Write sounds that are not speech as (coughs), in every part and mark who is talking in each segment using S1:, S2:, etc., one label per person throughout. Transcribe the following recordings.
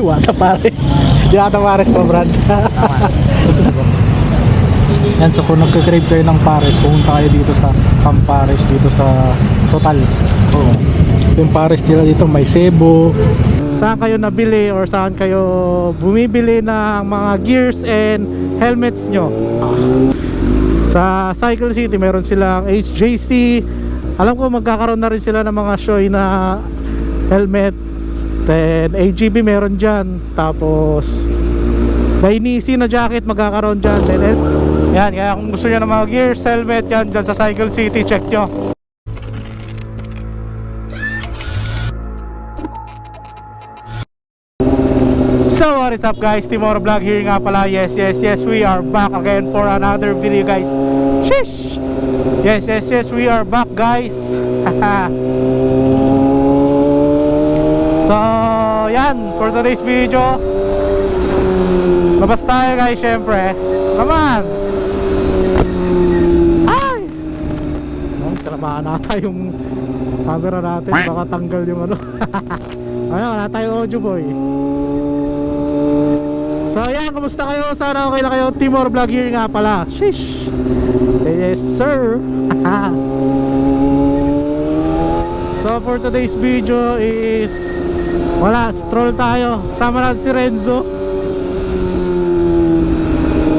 S1: Diwata Pares. Diwata Pares pa, Brad. Yan, so kung nagka-crave kayo ng Pares, pumunta kayo dito sa Pampares, dito sa Total. Oo. Yung Pares nila dito, may Cebu. Saan kayo nabili or saan kayo bumibili ng mga gears and helmets nyo? Sa Cycle City, meron silang HJC. Alam ko magkakaroon na rin sila ng mga show na helmet. Then AGB meron dyan. Tapos Dainisi na jacket magkakaroon dyan. Then, eh, yan, kaya kung gusto nyo ng mga gears, helmet, yan dyan sa Cycle City, check nyo. So what is up guys, Timoro Vlog here nga pala Yes, yes, yes, we are back again for another video guys Shish! Yes, yes, yes, we are back guys (laughs) So, yan, for today's video. Labas tayo guys, syempre. Come on! Ay! Oh, Tinamaan nata yung camera natin. Baka tanggal yung ano. (laughs) Ayun, wala tayong audio boy. So ayan, kumusta kayo? Sana okay lang kayo. Timor Vlog here nga pala. Shish Yes sir. (laughs) So for today's video is Wala, stroll tayo. Sama natin si Renzo.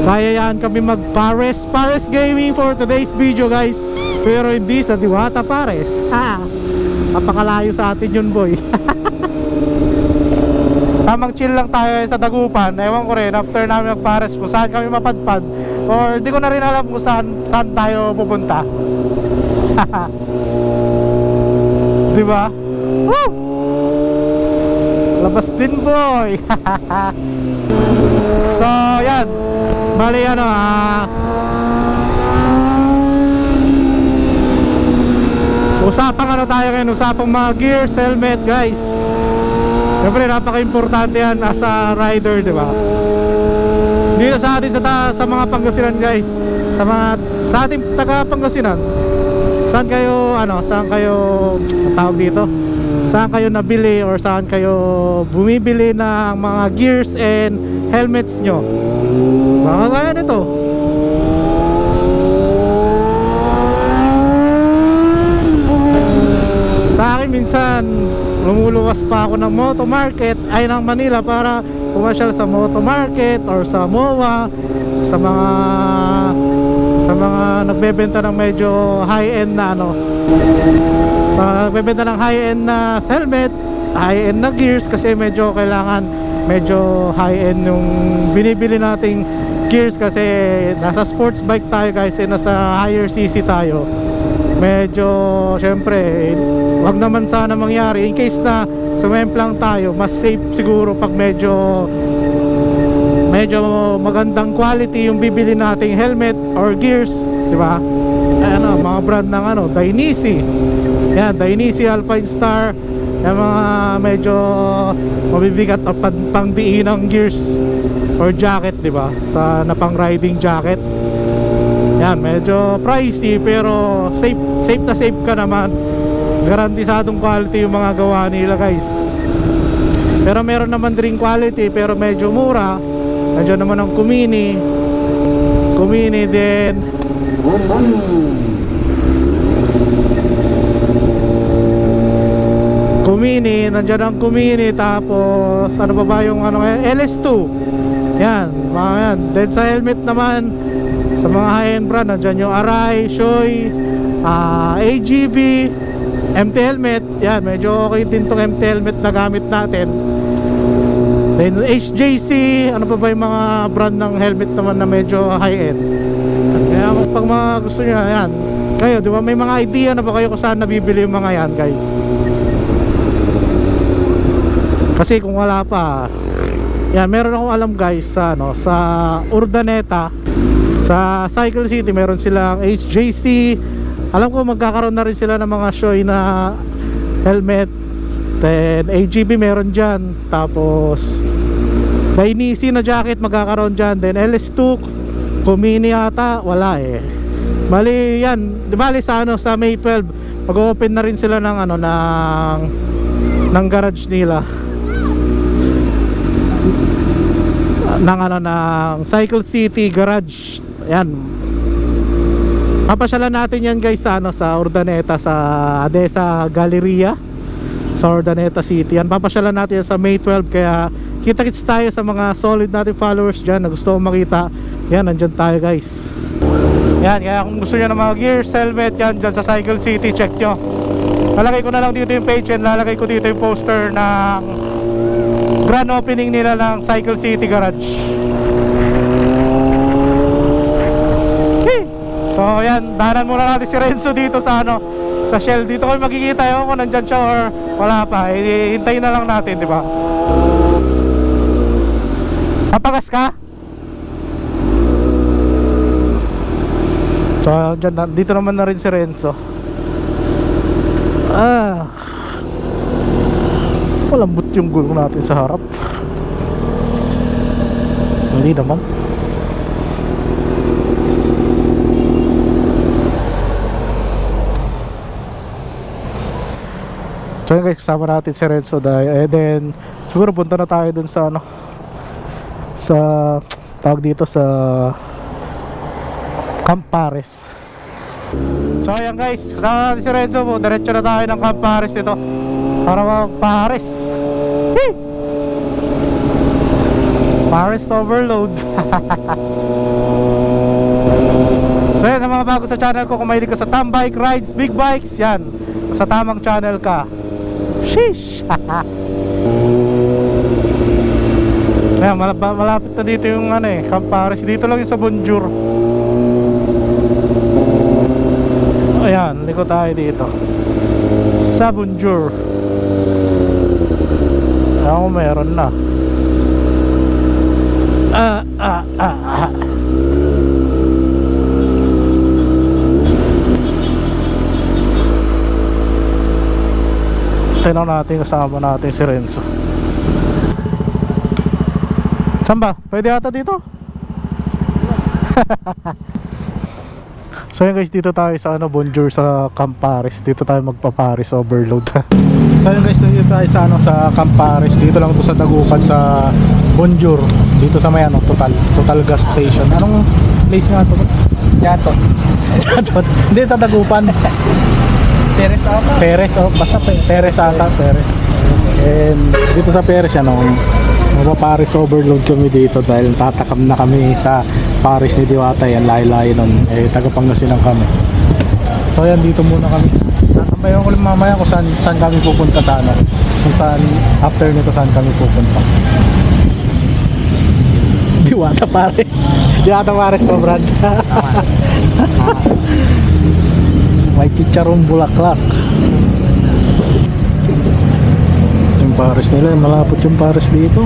S1: Kaya yan kami mag Pares Pares Gaming for today's video guys. Pero hindi sa Diwata Pares Ha Napakalayo sa atin yun boy. (laughs) Tamang chill lang tayo sa Dagupan. Ewan ko rin after namin magpares kung saan kami mapadpad Or di ko na rin alam kung saan, saan tayo pupunta. (laughs) Di ba? Woo! Labas din boy (laughs) So yan Bali ano ah Usapang ano tayo ngayon Usapang mga gears, helmet guys Siyempre napaka-importante yan as a rider, di ba? Dito sa atin sa, ta- sa mga Pangasinan guys, sa mga sa ating taga Pangasinan. Saan kayo ano, saan kayo tawag dito? Saan kayo nabili or saan kayo bumibili ng mga gears and helmets nyo? Baka kaya nito. Sa akin minsan lumuluwas pa ako ng moto market ay ng Manila para pumasyal sa moto market or sa MOA sa mga sa mga nagbebenta ng medyo high end na ano sa nagbebenta ng high end na helmet high end na gears kasi medyo kailangan medyo high end yung binibili nating gears kasi nasa sports bike tayo guys eh nasa higher cc tayo. Medyo syempre wag naman sana mangyari. In case na sumemplang tayo mas safe siguro pag medyo medyo magandang quality yung bibili nating helmet or gears di ba ano mga brand ng ano Dainisi yan Dainisi Alpine Star yung mga medyo mabibigat pang, pangdiin ng gears or jacket di ba sa na pang riding jacket yan, medyo pricey pero safe safe na safe ka naman. Garantisadong quality yung mga gawa nila, guys. Pero meron naman din quality pero medyo mura. Nandiyan naman ang Kumini. Kumini din. Kumini, nandiyan ang Kumini tapos ano pa ba yung ano ngayon? LS2. Yan, mga yan. Then sa helmet naman sa mga high-end brand nandiyan yung Arai, Shoei, ah, AGB, MT helmet. Yan, medyo okay din tong MT helmet na gamit natin. Then HJC, ano pa ba yung mga brand ng helmet naman na medyo high-end. Kaya pag mga gusto nyo, yan. Kayo, di ba may mga idea na ba kayo kung saan nabibili yung mga yan, guys? Kasi kung wala pa, yan, meron akong alam guys sa ano, sa Urdaneta, sa Cycle City meron silang HJC. Alam ko magkakaroon na rin sila ng mga show na helmet. Then AGB meron diyan. Tapos Dainisi na jacket magkakaroon diyan. Then LS2 Kumini ata wala eh. Bali yan, bali sa ano sa May 12 mag-open na rin sila ng ano ng ng garage nila. ng ano ng Cycle City Garage. Ayan. Papasyalan natin yan guys sa ano sa Urdaneta sa Adesa Galleria sa Urdaneta City. Yan papasyalan natin sa May 12 kaya kita-kits tayo sa mga solid natin followers diyan na gusto makita. Yan nandiyan tayo guys. Yan kaya kung gusto niyo ng mga gears, helmet yan dyan sa Cycle City check nyo. Lalagay ko na lang dito yung page and lalagay ko dito yung poster ng grand opening nila ng Cycle City Garage. So yan, dahanan muna natin si Renzo dito sa ano, sa Shell. Dito kami magkikita yun kung nandyan siya or wala pa. Eh, hintayin na lang natin, di ba? Papagas ka? So, dyan, dito naman na rin si Renzo. Ah. Malambot yung gulong natin sa harap. Hindi naman. So yun guys, kasama natin si Renzo dahil and then siguro punta na tayo dun sa ano sa tawag dito sa Campares. So ayan guys, kasama natin si Renzo po, diretso na tayo ng Campares dito para mag-Pares. Hee! Pares overload. (laughs) so yan, sa mga bago sa channel ko, kung mahilig ka sa tam bike rides, big bikes, yan. Sa tamang channel ka. Sheesh! (laughs) Ayan, malap- malapit na dito yung ano eh, Campares. Dito lang yung sa Bonjour. Ayan, liko tayo dito. Sa Bonjour. Ako meron na. Ah, ah, ah, ah. Tignan natin kasama natin si Renzo. Saan ba? Pwede ata dito? (laughs) so yun guys, dito tayo sa ano, Bonjour sa Campares. Dito tayo magpaparis overload. (laughs) so yun guys, dito tayo sa ano sa Campares. Dito lang to sa Dagupan sa Bonjour. Dito sa may ano, Total, Total Gas Station. Anong place nga to?
S2: Yato. (laughs)
S1: Chatot. Hindi sa Dagupan.
S2: Teres ata.
S1: Perez, oh, basta Pe- Perez ata, Perez. And dito sa Perez, ano, mapaparis overload kami dito dahil tatakam na kami sa Paris ni Diwata, yan, layo-layo nun, eh, taga Pangasinan kami. So yan, dito muna kami. Tatambayan ko lang mamaya kung saan, saan kami pupunta sa ano, kung saan, after nito saan kami pupunta. Diwata Paris. Diwata Paris to, Brad. May chicharong bulaklak. Yung Paris nila, malapot yung Paris dito.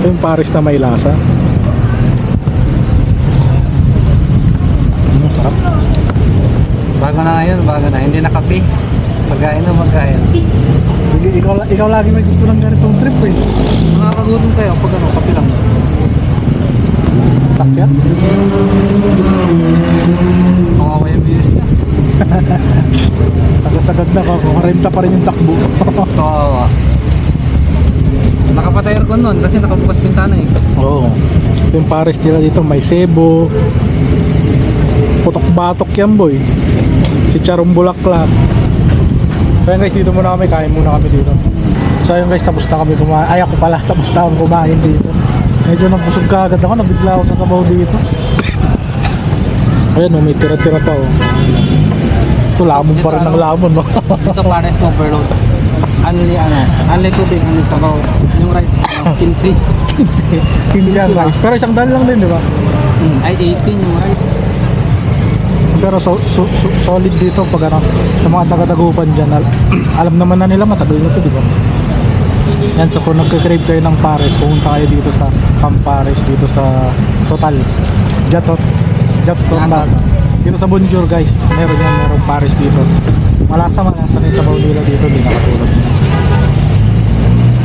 S1: Ito yung Paris na may lasa. Ano, sarap.
S2: Bago na ngayon, bago na. Hindi na kape. Pagkain na magkain.
S1: Ikaw, ikaw, ikaw lagi may gusto ng ganitong trip eh.
S2: Makakagutom kayo pag ano, kape lang.
S1: Sakyan?
S2: Makawa yung views na.
S1: Sagad-sagad na ka, kumarenta pa rin yung takbo. (laughs)
S2: Kawawa. Nakapatay aircon nun kasi nakabukas pintana eh.
S1: Oo. Yung Paris nila dito may sebo. Putok-batok yan boy. Chicharong bulaklak. Yun guys, dito muna kami. Kain muna kami dito. So yun guys, tapos na kami kumain. Ay ako pala, (laughs) tapos na kami kumain dito. Medyo nabusog ka agad ako. Nabigla ako sa sabaw dito. Ayan oh, may tira-tira pa oh. Ito lamon pa rin ng lamon no.
S2: Ito pares overload. Only ano, only tubig, only sabaw. Yung rice, ano, 15.
S1: 15 ang rice. Pero isang daan lang din, di ba?
S2: Hmm, Ay, 18 yung rice.
S1: Pero so, so, so- solid dito pag ano, sa mga taga-tagupan dyan, al- (clears throat) alam naman na nila matagal na to, di ba? Yan, so kung nagka-crave kayo ng Pares, pumunta kayo dito sa Camp Pares, dito sa Total. Jatot. Jatot. Plaza. Dito sa Bonjour guys, meron yan, meron Pares dito. Malasa, malasa na yung sabaw nila dito, di nakatulad nila.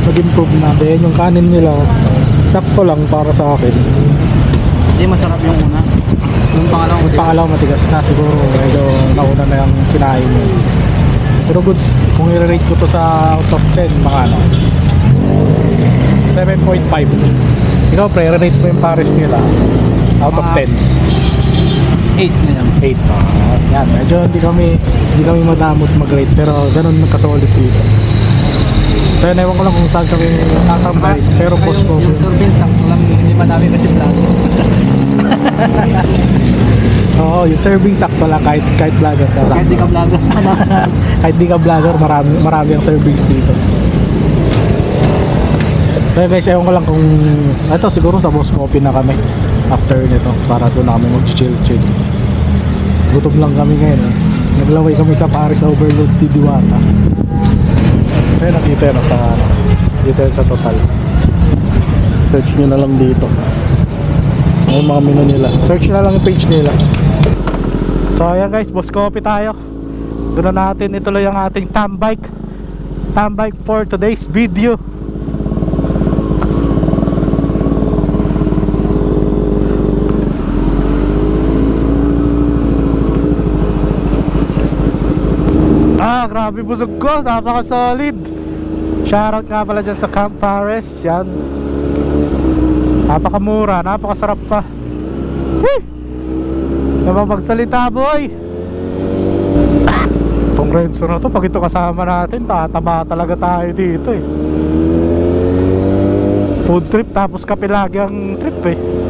S1: Nag-improve na. Then yung kanin nila, oh, sakto lang para sa akin.
S2: Hindi masarap yung una. Yung
S1: Yung
S2: ulit.
S1: pangalaw matigas na siguro medyo nauna na yung sinain mo. Pero goods, kung i-rate ko to sa out of 10, mga ano, 7.5. Ikaw pre, rate mo yung Paris nila. Out of
S2: Mga-
S1: 10.
S2: 8 na yan.
S1: 8 pa. Yan, medyo hindi kami hindi kami madamot mag-rate pero ganun nagka-solid dito. So yun, ewan ko lang kung saan kami tatambay pero post ko.
S2: yung surveillance, ang alam hindi pa namin kasi vlog. (laughs)
S1: Oo, yung serving sakto lang kahit kahit vlogger ka lang.
S2: Kahit di ka vlogger. (laughs)
S1: kahit di ka vlogger, marami marami ang servings dito. So yun guys, ewan ko lang kung ito siguro sa Boss Coffee na kami after nito para doon na kami mag-chill chill. Gutom lang kami ngayon. Eh. Naglaway kami sa Paris Overload di Diwata. Kaya nakita yun sa ano, dito sa total. Search nyo na lang dito. May mga menu nila. Search na lang yung page nila. So ayan guys, boss coffee tayo. Doon na natin ituloy ang ating tambike. Tambike for today's video. Ah, grabe busog ko. Napaka solid. Shoutout nga pala dyan sa Camp Paris. Yan. Napakamura, napakasarap pa. Woo! Napapagsalita boy (coughs) Itong Renzo na to Pag ito kasama natin Tataba talaga tayo dito eh Food trip tapos kape lagi ang trip eh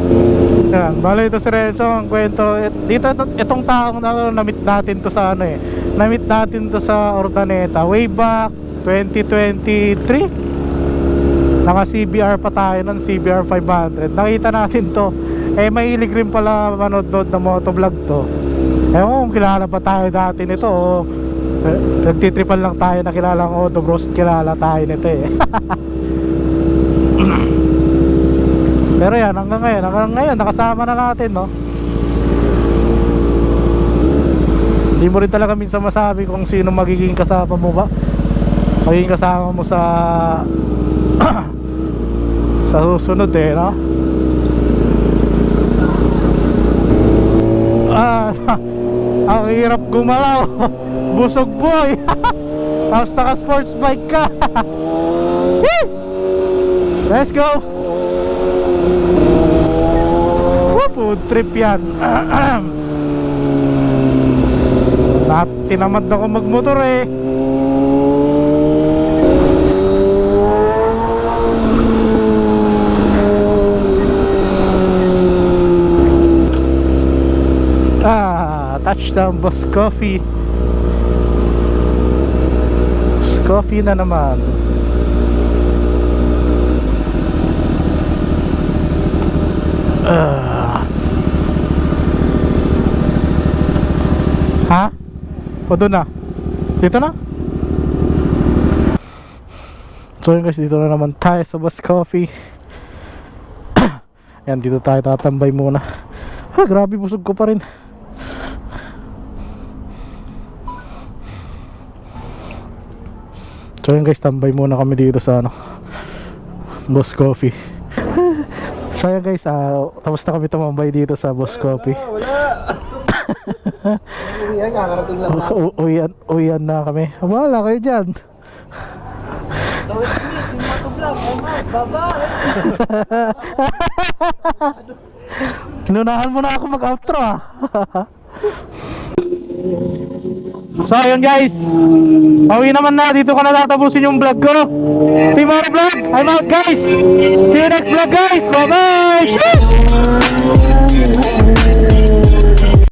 S1: Yan, bale ito si Renzo ang kwento. Dito ito- itong taong na na-meet natin to sa ano eh. Na-meet natin to sa Ordaneta Way back 2023 Naka CBR pa tayo ng CBR 500 Nakita natin to. Eh mahilig rin pala manood-nood ng motovlog to. Ko kung kilala pa tayo dati nito o eh, Nagtitripan lang tayo na kilala ko Auto Bros kilala tayo nito eh (laughs) Pero yan hanggang ngayon Hanggang ngayon nakasama na natin no? Hindi mo rin talaga minsan masabi kung sino magiging kasama mo ba. Magiging kasama mo sa (clears throat) sa susunod eh no? Ah (laughs) ang hirap gumalaw. (laughs) Busog boy. (laughs) Tapos naka sports bike ka. Let's go food trip yan (clears throat) Nat tinamad ako magmotor eh Ah, touchdown Boss Coffee. Coffee na naman. Ah. Ha? O doon na? Dito na? So yun guys, dito na naman tayo sa Boss Coffee. (coughs) Yan, dito tayo tatambay muna. Ha, grabe busog ko pa rin. So yun guys, tambay muna kami dito sa ano Boss Coffee So yun guys, ah, tapos na kami tumambay dito sa Boss Coffee (laughs)
S2: Uwihan, kakarating lang na.
S1: Uwian, uwian na kami Wala kayo dyan
S2: So, yung motovlog. Ano, baba. (laughs)
S1: Inunahan mo na ako mag-outro ah (laughs) So ayun guys. Pauwi naman na. Dito ko na tatapusin yung vlog ko. Team Oro Vlog I'm out guys. See you next vlog guys. Bye bye